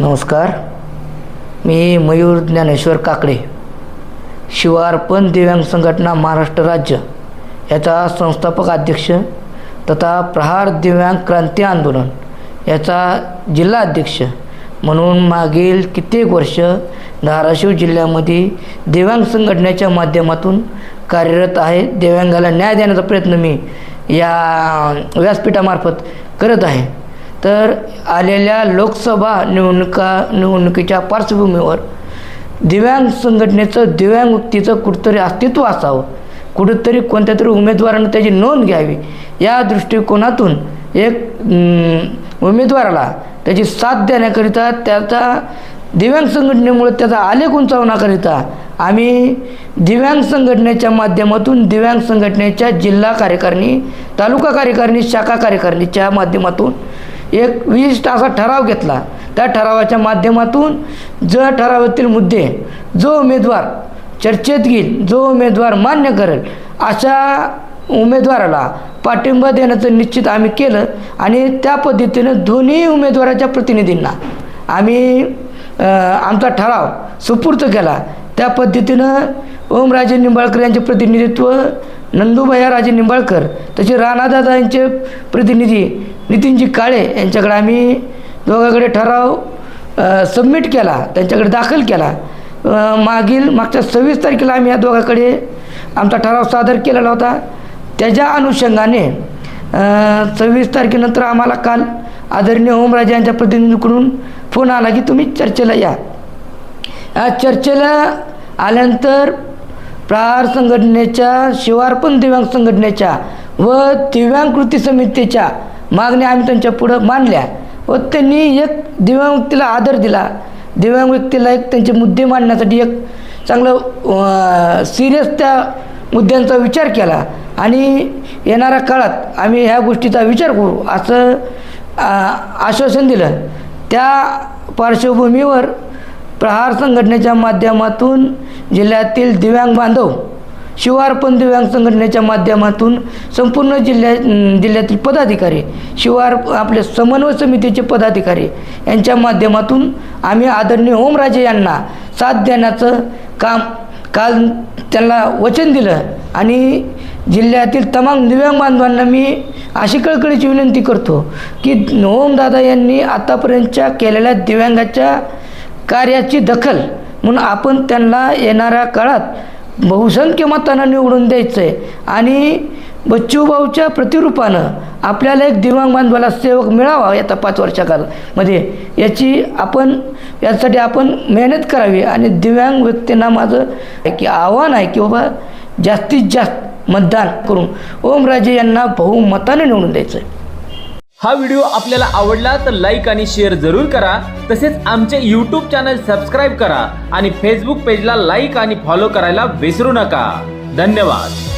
नमस्कार. मी मयूर ज्ञानेश्वर काकडे. शिवार्पण दिव्यांग संघटना महाराष्ट्र राज्य. याचा संस्थापक अध्यक्ष तथा प्रहार दिव्यांग क्रांती आंदोलन याचा जिल्हा अध्यक्ष. म्हणून मागील कित्येक वर्ष धाराशिव जिल्ह्यामध्ये दिव्यांग संघटनेच्या माध्यमातून कार्यरत आहे. दिव्यांगाला न्याय देण्याचा प्रयत्न मी या व्यासपीठामार्फत करत आहे. तर आलेल्या लोकसभा निवडणुका निवडणुकीच्या पार्श्वभूमीवर दिव्यांग संघटनेचं दिव्यांग व्यक्तीचं कुठंतरी अस्तित्व असावं. कुठंतरी कोणत्या तरी उमेदवारानं त्याची नोंद घ्यावी. या दृष्टिकोनातून एक उमेदवाराला त्याची साथ देण्याकरिता त्याचा दिव्यांग संघटनेमुळे त्याचा आलेख उंचावण्याकरिता आम्ही दिव्यांग संघटनेच्या माध्यमातून दिव्यांग संघटनेच्या जिल्हा कार्यकारिणी तालुका कार्यकारिणी शाखा कार्यकारिणीच्या माध्यमातून एक विशिष्ट असा ठराव घेतला. त्या ठरावाच्या माध्यमातून ज ठरावातील मुद्दे जो उमेदवार चर्चेत घेईल जो उमेदवार मान्य करेल अशा उमेदवाराला पाठिंबा देण्याचं निश्चित आम्ही केलं आणि त्या पद्धतीनं दोन्ही उमेदवाराच्या प्रतिनिधींना आम्ही आमचा ठराव सुपूर्त केला. त्या पद्धतीनं ओमराजे निंबाळकर यांचे प्रतिनिधित्व नंदुभैया राजे निंबाळकर तसे राणादादा यांचे प्रतिनिधी नितीनजी काळे यांच्याकडे आम्ही दोघांकडे ठराव सबमिट केला त्यांच्याकडे दाखल केला. मागील मागच्या सव्वीस तारखेला आम्ही या दोघांकडे आमचा ठराव सादर केलेला होता. त्याच्या अनुषंगाने सव्वीस तारखेनंतर आम्हाला काल आदरणीय ओमराजे यांच्या प्रतिनिधीकडून फोन आला की तुम्ही चर्चेला या. या चर्चेला आल्यानंतर प्रहार संघटनेच्या शिवार्पण दिव्यांग संघटनेच्या व दिव्यांग कृती समितीच्या मागण्या आम्ही त्यांच्या पुढं मांडल्या. व त्यांनी एक दिव्यांग व्यक्तीला आदर दिला. दिव्यांग व्यक्तीला एक त्यांचे मुद्दे मांडण्यासाठी एक चांगलं सिरियस त्या मुद्द्यांचा विचार केला. आणि येणाऱ्या काळात आम्ही ह्या गोष्टीचा विचार करू असं आश्वासन दिलं. त्या पार्श्वभूमीवर प्रहार संघटनेच्या माध्यमातून जिल्ह्यातील दिव्यांग बांधव शिवारपण दिव्यांग संघटनेच्या माध्यमातून संपूर्ण जिल्ह्या जिल्ह्यातील पदाधिकारी शिवार आपले समन्वय समितीचे पदाधिकारी यांच्या माध्यमातून आम्ही आदरणीय ओमराजे यांना साथ देण्याचं काम काल त्यांना वचन दिलं आणि जिल्ह्यातील तमाम दिव्यांग बांधवांना मी अशी कळकळीची विनंती करतो की ओमदादा यांनी आतापर्यंतच्या केलेल्या दिव्यांगाच्या कार्याची दखल म्हणून आपण त्यांना येणाऱ्या काळात बहुसंख्य मतानं निवडून द्यायचं आहे आणि बच्चूभाऊच्या प्रतिरूपानं आपल्याला एक दिव्यांग बांधवाला सेवक मिळावा येत्या पाच वर्षाकालमध्ये याची आपण यासाठी आपण मेहनत करावी आणि दिव्यांग व्यक्तींना माझं की आव्हान आहे की बाबा जास्तीत जास्त मतदान करून ओमराजे यांना बहुमताने निवडून द्यायचं आहे हा व्हिडिओ आपल्याला आवडला तर लाईक आणि शेअर जरूर करा. तसेच आमचे यूट्यूब चॅनल सबस्क्राईब करा आणि फेसबुक पेजला लाईक आणि फॉलो करायला विसरू नका. धन्यवाद.